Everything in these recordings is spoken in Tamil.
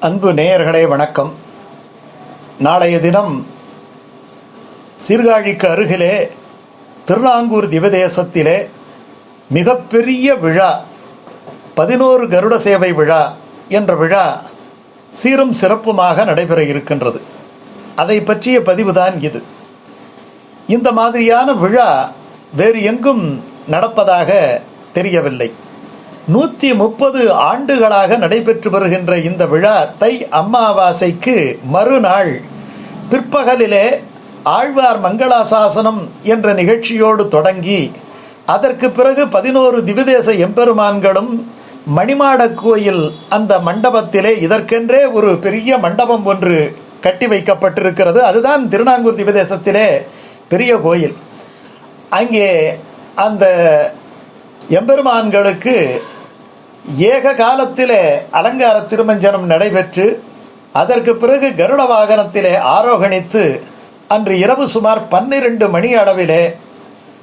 அன்பு நேயர்களே வணக்கம். நாளைய தினம் சீர்காழிக்கு அருகிலே திருநாங்கூர் திவதேசத்திலே மிகப்பெரிய விழா பதினோரு கருட சேவை விழா என்ற விழா சீரும் சிறப்புமாக நடைபெற இருக்கின்றது. அதை பற்றிய பதிவுதான் இது. இந்த மாதிரியான விழா வேறு எங்கும் நடப்பதாக தெரியவில்லை. நூற்றி முப்பது ஆண்டுகளாக நடைபெற்று வருகின்ற இந்த விழா தை அம்மாவாசைக்கு மறுநாள். பிற்பகலிலே ஆழ்வார் மங்களாசாசனம் என்ற நிகழ்ச்சியோடு தொடங்கி அதற்கு பிறகு பதினோரு திவிதேச எம்பெருமான்களும் மணிமாடக் கோயில் அந்த மண்டபத்திலே இதற்கென்றே ஒரு பெரிய மண்டபம் ஒன்று கட்டி வைக்கப்பட்டிருக்கிறது. அதுதான் திருநாங்கூர் திவதேசத்திலே பெரிய கோயில். அங்கே அந்த எம்பெருமான்களுக்கு ஏக காலத்திலே அலங்கார திருமஞ்சனம் நடைபெற்று அதற்கு பிறகு கருட வாகனத்திலே ஆரோகணித்து அன்று இரவு சுமார் பன்னிரண்டு மணி அளவிலே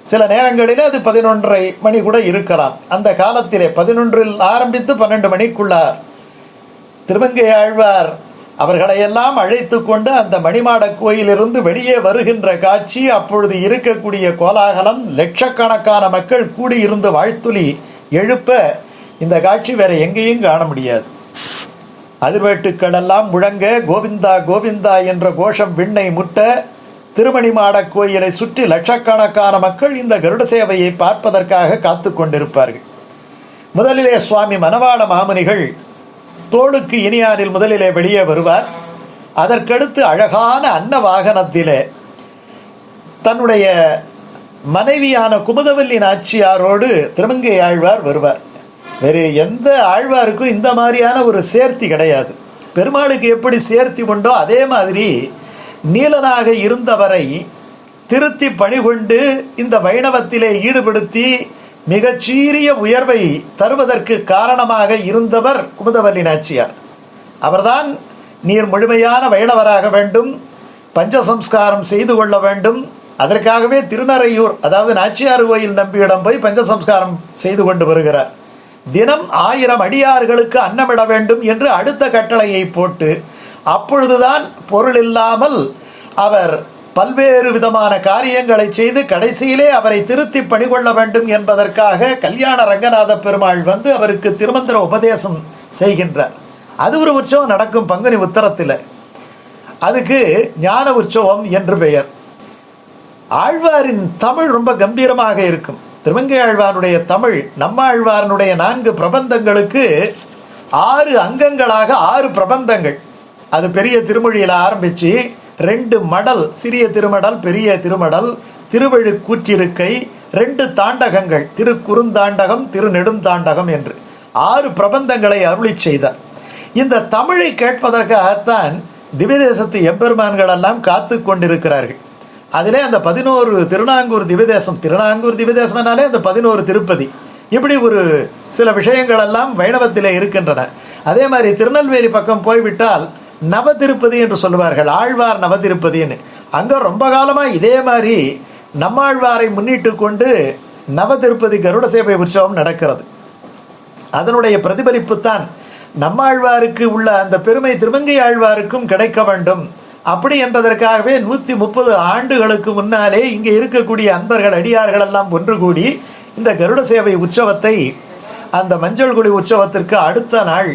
சில நேரங்களிலே அது பதினொன்றரை மணி கூட இருக்கலாம். அந்த காலத்திலே பதினொன்றில் ஆரம்பித்து பன்னெண்டு மணிக்குள்ளார். திருமங்கை ஆழ்வார் அவர்களையெல்லாம் அழைத்து கொண்டு அந்த மணிமாட கோயிலிருந்து வெளியே வருகின்ற காட்சி அப்பொழுது இருக்கக்கூடிய கோலாகலம் லட்சக்கணக்கான மக்கள் கூடியிருந்து வாழ்த்துளி எழுப்ப இந்த காட்சி வேற எங்கேயும் காண முடியாது. அதிர்வேட்டுக்கள் எல்லாம் முழங்க கோவிந்தா கோவிந்தா என்ற கோஷம் விண்ணை முட்ட திருமணி மாடக் கோயிலை சுற்றி லட்சக்கணக்கான மக்கள் இந்த கருட சேவையை பார்ப்பதற்காக காத்து கொண்டிருப்பார்கள். முதலிலே சுவாமி மணவாள மாமுனிகள் தோளுக்கு இனியானில் முதலிலே வெளியே வருவார். அதற்கடுத்து அழகான அன்ன வாகனத்திலே தன்னுடைய மனைவியான குமுதவல்லி நாச்சியாரோடு திருமங்கை ஆழ்வார் வருவார். வேறு எந்த ஆழ்வாருக்கும் இந்த மாதிரியான ஒரு சேர்த்தி கிடையாது. பெருமாளுக்கு எப்படி சேர்த்தி உண்டோ அதே மாதிரி நீலனாக இருந்தவரை திருத்தி பணிகொண்டு இந்த வைணவத்திலே ஈடுபடுத்தி மிகச்சீரிய உயர்வை தருவதற்கு காரணமாக இருந்தவர் குமுதவல்லி நாச்சியார். அவர்தான் நீர் முழுமையான வைணவராக வேண்டும் பஞ்சசம்ஸ்காரம் செய்து கொள்ள வேண்டும். அதற்காகவே திருநறையூர் அதாவது நாச்சியார் கோயில் நம்பியிடம் போய் பஞ்சசம்ஸ்காரம் செய்து கொண்டு வருகிறார். தினம் ஆயிரம் அடியார்களுக்கு அன்னமிட வேண்டும் என்று அடுத்த கட்டளையை போட்டு அப்பொழுதுதான் பொருள் இல்லாமல் அவர் பல்வேறு விதமான காரியங்களை செய்து கடைசியிலே அவரை திருத்தி பணிகொள்ள வேண்டும் என்பதற்காக கல்யாண ரங்கநாத பெருமாள் வந்து அவருக்கு திருமந்திர உபதேசம் செய்கின்றார். அது ஒரு உற்சவம் நடக்கும் பங்குனி உத்தரத்தில். அதுக்கு ஞான உற்சவம் என்று பெயர். ஆழ்வாரின் தமிழ் ரொம்ப கம்பீரமாக இருக்கும். திருமங்கை ஆழ்வாருடைய தமிழ் நம்ம ஆழ்வாரனுடைய நான்கு பிரபந்தங்களுக்கு ஆறு அங்கங்களாக ஆறு பிரபந்தங்கள். அது பெரிய திருமொழியில் ஆரம்பித்து ரெண்டு மடல் சிறிய திருமடல் பெரிய திருமடல் திருவழு கூற்றிருக்கை ரெண்டு தாண்டகங்கள் திரு குறுந்தாண்டகம் திரு நெடுந்தாண்டகம் என்று. ஆறு பிரபந்தங்களை அருளி செய்தார். இந்த தமிழை கேட்பதற்காகத்தான் திவ்யதேசத்து எப்பெருமான்கள் எல்லாம் காத்து கொண்டிருக்கிறார்கள். அதிலே அந்த பதினோரு திருநாங்கூர் திவ்யதேசம் திருநாங்கூர் திவ்யதேசம்னாலே அந்த பதினோரு திருப்பதி. இப்படி ஒரு சில விஷயங்கள் எல்லாம் வைணவத்தில் இருக்கின்றன. அதே மாதிரி திருநெல்வேலி பக்கம் போய்விட்டால் நவ திருப்பதி என்று சொல்லுவார்கள் ஆழ்வார் நவ திருப்பதின்னு அங்கே ரொம்ப காலமாக இதே மாதிரி நம்மாழ்வாரை முன்னிட்டு கொண்டு நவ திருப்பதி கருட சேவை உற்சவம் நடக்கிறது. அதனுடைய பிரதிபலிப்பு தான் நம்மாழ்வாருக்கு உள்ள அந்த பெருமை திருமங்கை ஆழ்வாருக்கும் கிடைக்க வேண்டும். அப்படி என்பதற்காகவே நூற்றி முப்பது ஆண்டுகளுக்கு முன்னாலே இங்கே இருக்கக்கூடிய அன்பர்கள் அடியார்கள் எல்லாம் ஒன்று கூடி இந்த கருட சேவை உற்சவத்தை அந்த மஞ்சள் குடி உற்சவத்திற்கு அடுத்த நாள்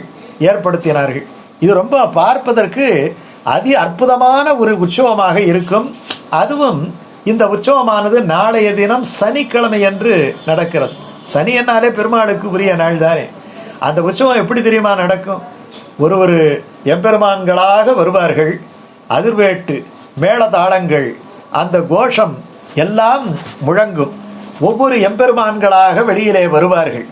ஏற்படுத்தினார்கள். இது ரொம்ப பார்ப்பதற்கு அதி அற்புதமான ஒரு உற்சவமாக இருக்கும். அதுவும் இந்த உற்சவமானது நாளைய தினம் சனிக்கிழமை என்று நடக்கிறது. சனி என்னாலே பெருமாளுக்கு உரிய நாள் தானே அந்த உற்சவம் எப்படி தெரியுமா நடக்கும்? ஒரு ஒரு எம்பெருமான்களாக வருவார்கள். அதிர்வேட்டு மேளதாளங்கள் அந்த கோஷம் எல்லாம் முழங்கும். ஒவ்வொரு எம்பெருமான்களாக வெளியிலே வருவார்கள்.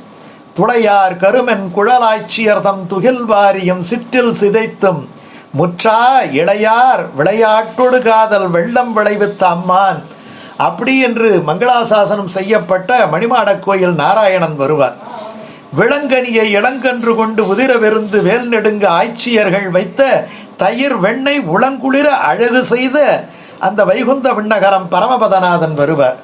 துளையார் கருமென் குழலாய்ச்சியர்தம் துகில் வாரியும் சிற்றில் சிதைத்தும் முற்றா இளையார் விளையாட்டொடு காதல் வெள்ளம் விளைவித்த அம்மான். அப்படி என்று மங்களாசாசனம் செய்யப்பட்ட மணிமாடக் கோயில் நாராயணன் வருவார். விளங்கனியை இளங்கன்று கொண்டு உதிரவிருந்து வேல் நெடுங்க ஆய்ச்சியர்கள் வைத்த தயிர் வெண்ணெய் உளங்குளிர அழகு செய்த அந்த வைகுந்த விண்ணகரம் பரமபதநாதன் வருவர்.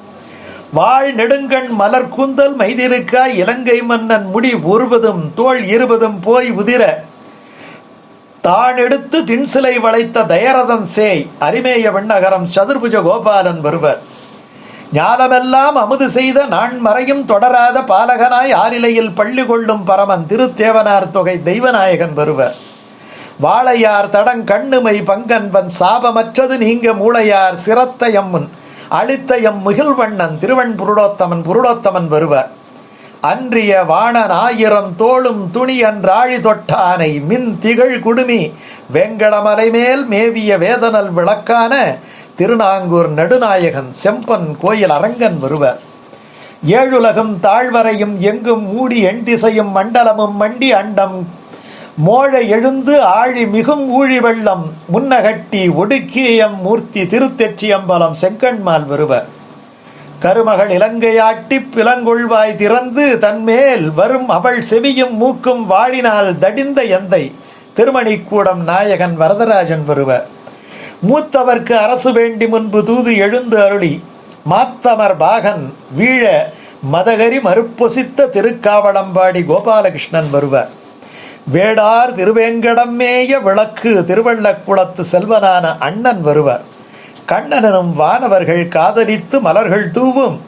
வாழ் நெடுங்கண் மலர் கூந்தல் மைதிருக்காய் இலங்கை மன்னன் முடி ஒருவதும் தோள் இருபதும் போய் உதிர தான் எடுத்து தின்சிலை வளைத்த தயரதன் சேய் அரிமேய விண்ணகரம் சதுர்புஜ கோபாலன் வருவர். ஞானமெல்லாம் அமுது செய்த நான் மறையும் தொடராத பாலகனாய் ஆரிலையில் பள்ளி கொள்ளும் பரமன் திருத்தேவனார் தொகை தெய்வநாயகன் வருவர். வாழையார் தடங் கண்ணுமை பங்கன்பன் சாபமற்றது நீங்க மூளையார் சிரத்தையம்முன் அளித்தயம் முகில்வண்ணன் திருவன் புருடோத்தமன் புருடோத்தமன் வருவர். அன்றிய வாணன் ஆயிரம் தோளும் துணி அன்றாழி தொட்டானை மின் திகழ் குடுமி வெங்கடமலை மேல் மேவிய வேதனல் விளக்கான திருநாங்கூர் நடுநாயகன் செம்பன் கோயில் அரங்கன் வருவர். ஏழுலகம் தாழ்வரையும் எங்கும் மூடி எண் திசையும் மண்டலமும் மண்டி அண்டம் மோழ எழுந்து ஆழி மிகும் ஊழி வெள்ளம் முன்னகட்டி ஒடுக்கியம் மூர்த்தி திருத்தெற்றியம்பலம் செங்கண்மால் வருவர். கருமகள் இலங்கையாட்டி பிலங்கொள்வாய் திறந்து தன்மேல் வரும் அவள் செவியும் மூக்கும் வாழினால் தடிந்த எந்தை திருமணிக்கூடம் நாயகன் வரதராஜன் வருவர். மூத்தவர்க்கு அரசு வேண்டி முன்பு தூது எழுந்து அருளி மாத்தமர் பாகன் வீழ மதகரி மறுப்பொசித்த திருக்காவளம்பாடி கோபாலகிருஷ்ணன் வருவர். வேடார் திருவேங்கடமேய விளக்கு திருவள்ளக்குளத்து செல்வனான அண்ணன் வருவர். கண்ணனும் வானவர்கள் காதலித்து மலர்கள் தூவும்.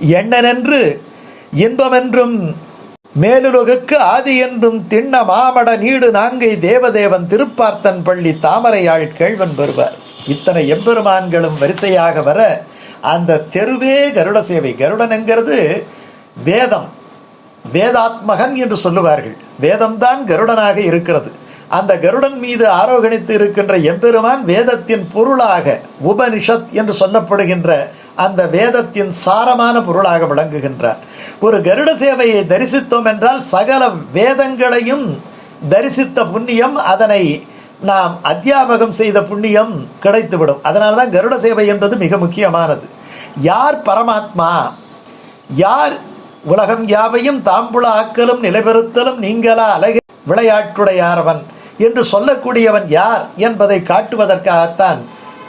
எண்ணனென்று இன்பமென்றும் மேலுலகுக்கு ஆதி என்றும் திண்ண மாமட நீடு நாங்கை தேவதேவன் திருப்பார்த்தன் பள்ளி தாமரையாள் கேழ்வன் வருவர். இத்தனை எம்பெருமான்களும் வரிசையாக வர அந்த தெருவே கருட சேவை. கருடன் என்கிறது வேதம். வேதாத்மகன் என்று சொல்லுவார்கள். வேதம்தான் கருடனாக இருக்கிறது. அந்த கருடன் மீது ஆரோகணித்து இருக்கின்ற எம்பெருமான் வேதத்தின் பொருளாக உபனிஷத் என்று சொல்லப்படுகின்ற அந்த வேதத்தின் சாரமான பொருளாக விளங்குகின்றார். ஒரு கருட சேவையை தரிசித்தோம் என்றால் சகல வேதங்களையும் தரிசித்த புண்ணியம் அதனை நாம் அத்தியாபகம் செய்த புண்ணியம் கிடைத்துவிடும். அதனால தான் கருட சேவை என்பது மிக முக்கியமானது. யார் பரமாத்மா? யார் உலகம் யாவையும் தாம்புல ஆக்கலும் நிலைபெறுத்தலும் நீங்களா அழகு விளையாட்டுடையாரவன் என்று சொல்லக்கூடியவன் யார் என்பதை காட்டுவதற்காகத்தான்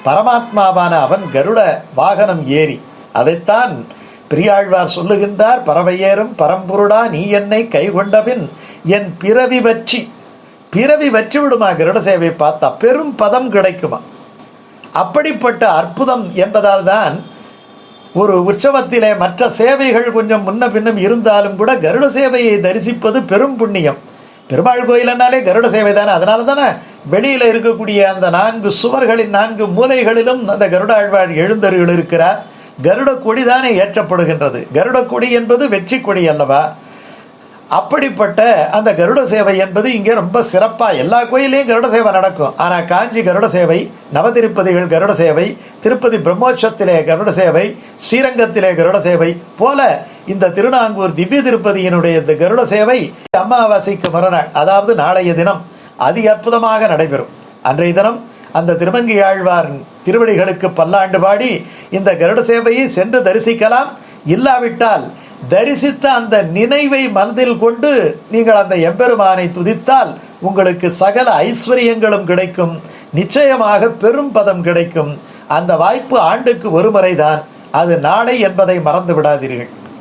பரமாத்மாவான அவன் கருட வாகனம் ஏறி. அதைத்தான் பெரியாழ்வார் சொல்லுகின்றார் பறவையேறும் பரம்பொருடா நீ என்னை கைகொண்டபின் என் பிறவி வற்றி. பிறவி வச்சு விடுமா? கருட சேவை பார்த்தா பெரும் பதம் கிடைக்குமா? அப்படிப்பட்ட அற்புதம் என்பதால் தான் ஒரு உற்சவத்திலே மற்ற சேவைகள் கொஞ்சம் முன்ன பின்னும் இருந்தாலும் கூட கருட சேவையை தரிசிப்பது பெரும் புண்ணியம். பெருமாள் கோயிலனாலே கருட சேவை தானே? அதனால தானே வெளியில் இருக்கக்கூடிய அந்த நான்கு சுவர்களின் நான்கு மூலைகளிலும் அந்த கருடாழ்வாள் எழுந்தருள் இருக்கிறார் கருட கொடி தானே ஏற்றப்படுகின்றது. கருட கொடி என்பது வெற்றி கொடி அல்லவா? அப்படிப்பட்ட அந்த கருட சேவை என்பது இங்கே ரொம்ப சிறப்பாக எல்லா கோயிலையும் கருட சேவை நடக்கும். ஆனால் காஞ்சி கருட சேவை நவதிருப்பதிகள் கருட சேவை திருப்பதி பிரம்மோட்சத்திலே கருட சேவை ஸ்ரீரங்கத்திலே கருட சேவை போல இந்த திருநாங்கூர் திவ்ய திருப்பதியினுடைய இந்த கருட சேவை அமாவாசைக்கு மறுநாள் அதாவது நாளைய தினம் அதி அற்புதமாக நடைபெறும். அன்றைய தினம் அந்த திருமங்கி ஆழ்வார் திருவடிகளுக்கு பல்லாண்டு பாடி இந்த கருட சேவையை சென்று தரிசிக்கலாம். இல்லாவிட்டால் தரிசித்த அந்த நினைவை மனதில் கொண்டு நீங்கள் அந்த எம்பெருமானை துதித்தால் உங்களுக்கு சகல ஐஸ்வர்யங்களும் கிடைக்கும். நிச்சயமாக பெரும் பதம் கிடைக்கும். அந்த வாய்ப்பு ஆண்டுக்கு ஒரு முறைதான் அது நாளை என்பதை மறந்து விடாதீர்கள்.